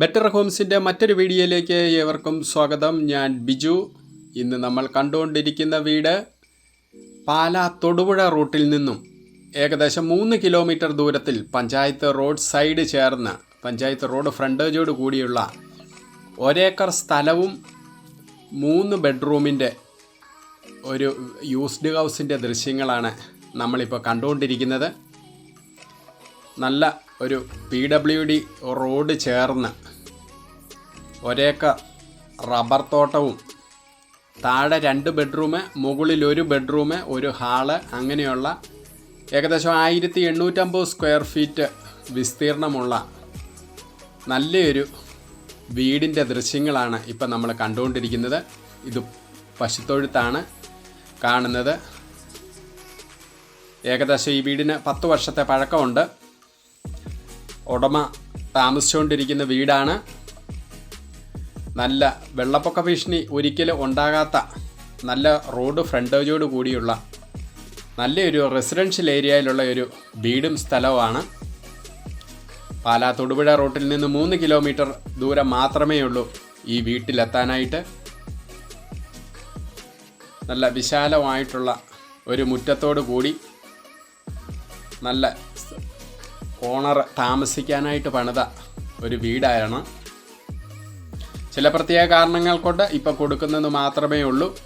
Better ഹോംസിന്റെ മറ്റൊരു വീഡിയോയിലേക്ക് ഏവർക്കും സ്വാഗതം. ഞാൻ ബിജു. ഇന്ന് നമ്മൾ കണ്ടുകൊണ്ടിരിക്കുന്ന വീട് പാല തൊടുപുഴ റൂട്ടിൽ നിന്നും ഏകദേശം മൂന്ന് കിലോമീറ്റർ ദൂരത്തിൽ പഞ്ചായത്ത് റോഡ് സൈഡ് ചേർന്ന് പഞ്ചായത്ത് റോഡ് ഫ്രണ്ടേജോട് കൂടിയുള്ള ഒരേക്കർ സ്ഥലവും മൂന്ന് ബെഡ്റൂമിന്റെ ഒരു യൂസ്ഡ് ഹൗസിന്റെ ദൃശ്യങ്ങളാണ് നമ്മളിപ്പോൾ കണ്ടുകൊണ്ടിരിക്കുന്നത്. നല്ല ഒരു പി ഡബ്ല്യു ഡി റോഡ് ചേർന്ന് ഒരേക്കർ റബ്ബർ തോട്ടവും താഴെ രണ്ട് ബെഡ്റൂം മുകളിൽ ഒരു ബെഡ്റൂം ഒരു ഹാൾ അങ്ങനെയുള്ള ഏകദേശം ആയിരത്തി എണ്ണൂറ്റമ്പത് സ്ക്വയർ ഫീറ്റ് വിസ്തീർണമുള്ള നല്ലൊരു വീടിന്റെ ദൃശ്യങ്ങളാണ് ഇപ്പം നമ്മൾ കണ്ടുകൊണ്ടിരിക്കുന്നത്. ഇത് പശുത്തൊഴുത്താണ് കാണുന്നത്. ഏകദേശം ഈ വീടിന് പത്ത് വർഷത്തെ പഴക്കമുണ്ട്. ഉടമ താമസിച്ചുകൊണ്ടിരിക്കുന്ന വീടാണ്. നല്ല വെള്ളപ്പൊക്ക ഭീഷണി ഒരിക്കലും ഉണ്ടാകാത്ത നല്ല റോഡ് ഫ്രണ്ടേജോട് കൂടിയുള്ള നല്ലൊരു റെസിഡൻഷ്യൽ ഏരിയയിലുള്ള ഒരു വീടും സ്ഥലവുമാണ്. പാലാ തൊടുപുഴ റോട്ടിൽ നിന്ന് മൂന്ന് കിലോമീറ്റർ ദൂരം മാത്രമേ ഉള്ളൂ ഈ വീട്ടിലെത്താനായിട്ട്. നല്ല വിശാലമായിട്ടുള്ള ഒരു മുറ്റത്തോടു കൂടി നല്ല ഓണർ താമസിക്കാനായിട്ട് പണിത ഒരു വീടാണ് ചില പ്രത്യേക കാരണങ്ങൾ കൊണ്ട് ഇപ്പം കൊടുക്കുന്നത് മാത്രമേ ഉള്ളൂ.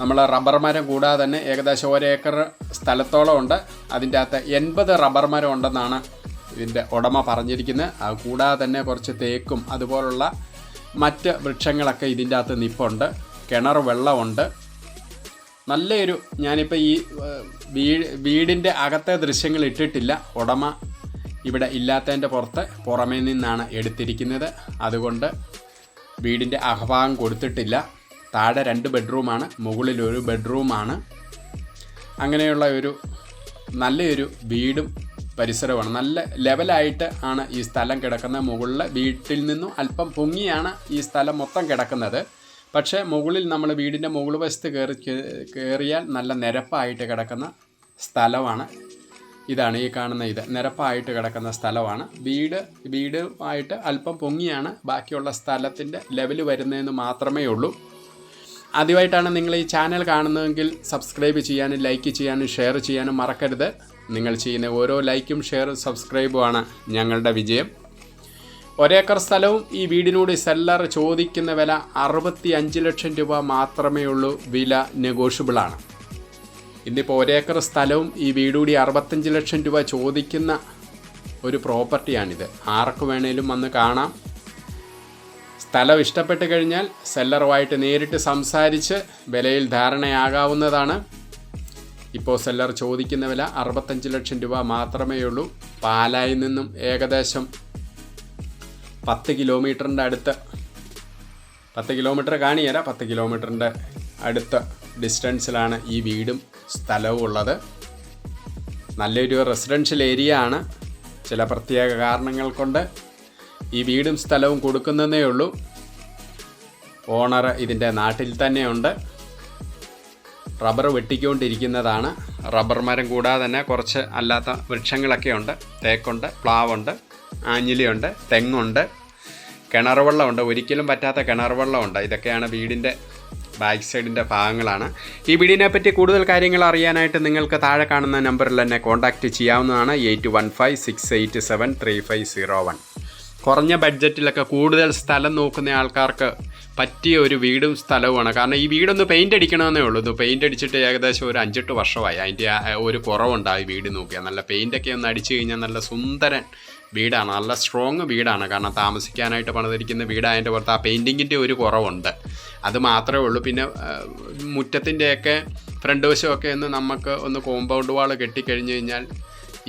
നമ്മൾ റബ്ബർ മരം കൂടാതെ തന്നെ ഏകദേശം ഒരേക്കർ സ്ഥലത്തോളം ഉണ്ട്. അതിന്റെ അകത്ത് എൺപത് റബ്ബർ മരം ഉണ്ടെന്നാണ് ഇതിന്റെ ഉടമ പറഞ്ഞിരിക്കുന്നത്. അത് കൂടാതെ തന്നെ കുറച്ച് തേക്കും അതുപോലുള്ള മറ്റ് വൃക്ഷങ്ങളൊക്കെ ഇതിന്റെ അകത്ത് നിപ്പുണ്ട്. കിണർ വെള്ളമുണ്ട്. നല്ലൊരു ഞാനിപ്പോൾ ഈ വീ വീടിന്റെ അകത്തെ ദൃശ്യങ്ങൾ ഇട്ടിട്ടില്ല. ഉടമ ഇവിടെ ഇല്ലാത്തതിന്റെ പുറത്ത് പുറമേ നിന്നാണ് എടുത്തിരിക്കുന്നത്. അതുകൊണ്ട് വീടിന്റെ അഹഭാഗം കൊടുത്തിട്ടില്ല. താഴെ രണ്ട് ബെഡ്റൂമാണ് മുകളിൽ ഒരു ബെഡ്റൂമാണ്. അങ്ങനെയുള്ള ഒരു നല്ലൊരു വീടും പരിസരമാണ് നല്ല ലെവലായിട്ട് ആണ് ഈ സ്ഥലം കിടക്കുന്നത്. മുകളിൽ വീട്ടിൽ നിന്നും അല്പം പൊങ്ങിയാണ് ഈ സ്ഥലം മൊത്തം കിടക്കുന്നത്. പക്ഷേ മുകളിൽ നമ്മൾ വീടിന്റെ മുകൾ വശത്ത് കയറി കയറിയാൽ നല്ല നിരപ്പായിട്ട് കിടക്കുന്ന സ്ഥലമാണ്. ഇതാണ് ഈ കാണുന്ന ഇത്. നിരപ്പായിട്ട് കിടക്കുന്ന സ്ഥലമാണ്. വീട് വീടുമായിട്ട് അല്പം പൊങ്ങിയാണ്. ബാക്കിയുള്ള സ്ഥലത്തിന്റെ ലെവൽ വരുന്നതെന്ന് മാത്രമേ ഉള്ളൂ. ആദ്യമായിട്ടാണ് നിങ്ങൾ ഈ ചാനൽ കാണുന്നതെങ്കിൽ സബ്സ്ക്രൈബ് ചെയ്യാനും ലൈക്ക് ചെയ്യാനും ഷെയർ ചെയ്യാനും മറക്കരുത്. നിങ്ങൾ ചെയ്യുന്ന ഓരോ ലൈക്കും ഷെയറും സബ്സ്ക്രൈബുമാണ് ഞങ്ങളുടെ വിജയം. ഒരേക്കർ സ്ഥലവും ഈ വീടിനോട് സെല്ലർ ചോദിക്കുന്ന വില അറുപത്തി ലക്ഷം രൂപ മാത്രമേ ഉള്ളൂ. വില നെഗോഷ്യബിളാണ് ഇന്നിപ്പോൾ ഒരേക്കർ സ്ഥലവും ഈ വീടുകൂടി അറുപത്തഞ്ച് ലക്ഷം രൂപ ചോദിക്കുന്ന ഒരു പ്രോപ്പർട്ടിയാണിത്. ആർക്ക് വേണേലും വന്ന് കാണാം. സ്ഥലം ഇഷ്ടപ്പെട്ട് കഴിഞ്ഞാൽ സെല്ലറുമായിട്ട് നേരിട്ട് സംസാരിച്ച് വിലയിൽ ധാരണയാകാവുന്നതാണ്. ഇപ്പോൾ സെല്ലർ ചോദിക്കുന്ന വില അറുപത്തഞ്ച് ലക്ഷം രൂപ മാത്രമേ ഉള്ളൂ. പാലായിൽ നിന്നും ഏകദേശം പത്ത് കിലോമീറ്ററിന്റെ അടുത്ത് പത്ത് കിലോമീറ്റർ കാണിയല്ല പത്ത് കിലോമീറ്ററിന്റെ അടുത്ത ഡിസ്റ്റൻസിലാണ് ഈ വീടും. സ്ഥലവും ഉള്ളത് നല്ലൊരു റെസിഡൻഷ്യൽ ഏരിയ ആണ്. ചില പ്രത്യേക കാരണങ്ങൾ കൊണ്ട് ഈ വീടും സ്ഥലവും കൊടുക്കുന്നതേ ഉള്ളൂ. ഓണർ ഇതിന്റെ നാട്ടിൽ തന്നെയുണ്ട്. റബ്ബർ വെട്ടിക്കൊണ്ടിരിക്കുന്നതാണ്. റബ്ബർ മരം കൂടാതെ തന്നെ കുറച്ച് അല്ലാത്ത വൃക്ഷങ്ങളൊക്കെ ഉണ്ട്. തേക്കുണ്ട് പ്ലാവുണ്ട് ആഞ്ഞിലിയുണ്ട് തെങ്ങുണ്ട്. കിണർ വെള്ളമുണ്ട്. ഒരിക്കലും പറ്റാത്ത കിണർ വെള്ളമുണ്ട്. ഇതൊക്കെയാണ് വീടിന്റെ ബാക്ക് സൈഡിന്റെ ഭാഗങ്ങളാണ്. ഈ വീടിനെ പറ്റി കൂടുതൽ കാര്യങ്ങൾ അറിയാനായിട്ട് നിങ്ങൾക്ക് താഴെ കാണുന്ന നമ്പറിൽ തന്നെ കോൺടാക്റ്റ് ചെയ്യാവുന്നതാണ് eight one five six eight seven three five zero one കുറഞ്ഞ ബഡ്ജറ്റിലൊക്കെ കൂടുതൽ സ്ഥലം നോക്കുന്ന ആൾക്കാർക്ക് പറ്റിയ ഒരു വീടും സ്ഥലവുമാണ്. കാരണം ഈ വീടൊന്ന് പെയിന്റ് അടിക്കണമെന്നേ ഉള്ളൂ. ഇത് പെയിന്റ് അടിച്ചിട്ട് ഏകദേശം ഒരു അഞ്ചെട്ട് വർഷമായി. അതിന്റെ ഒരു കുറവുണ്ടായി വീട് നോക്കിയാൽ. നല്ല പെയിന്റൊക്കെ ഒന്ന് അടിച്ചു കഴിഞ്ഞാൽ നല്ല സുന്ദരൻ വീടാണ്. നല്ല സ്ട്രോങ് വീടാണ്. കാരണം താമസിക്കാനായിട്ട് പണിതിരിക്കുന്ന വീടായതിന്റെ പുറത്ത് ആ പെയിന്റിങ്ങിന്റെ ഒരു കുറവുണ്ട്. അത് മാത്രമേ ഉള്ളൂ. പിന്നെ മുറ്റത്തിന്റെയൊക്കെ ഫ്രണ്ട് വശമൊക്കെ ഒന്ന് നമുക്ക് ഒന്ന് കോമ്പൗണ്ട് വാൾ കെട്ടിക്കഴിഞ്ഞ് കഴിഞ്ഞാൽ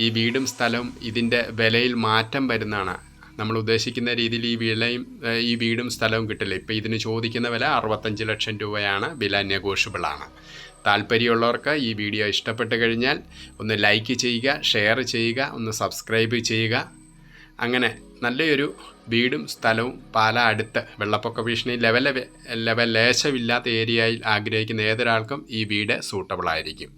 ഈ വീടും സ്ഥലവും ഇതിന്റെ വിലയിൽ മാറ്റം വരുന്നതാണ്. നമ്മൾ ഉദ്ദേശിക്കുന്ന രീതിയിൽ ഈ വിലയും ഈ വീടും സ്ഥലവും കിട്ടില്ല. ഇപ്പോൾ ഇതിന് ചോദിക്കുന്ന വില അറുപത്തഞ്ച് ലക്ഷം രൂപയാണ്. വില നെഗോഷ്യബിളാണ് താല്പര്യമുള്ളവർക്ക് ഈ വീഡിയോ ഇഷ്ടപ്പെട്ട് കഴിഞ്ഞാൽ ഒന്ന് ലൈക്ക് ചെയ്യുക ഷെയർ ചെയ്യുക ഒന്ന് സബ്സ്ക്രൈബ് ചെയ്യുക. അങ്ങനെ നല്ലൊരു വീടും സ്ഥലവും പാല അടുത്ത് വെള്ളപ്പൊക്ക ഭീഷണി ലെവൽ ലെവൽ ലേശമില്ലാത്ത ഏരിയയിൽ ആഗ്രഹിക്കുന്ന ഏതൊരാൾക്കും ഈ വീട് സൂട്ടബിൾ ആയിരിക്കും.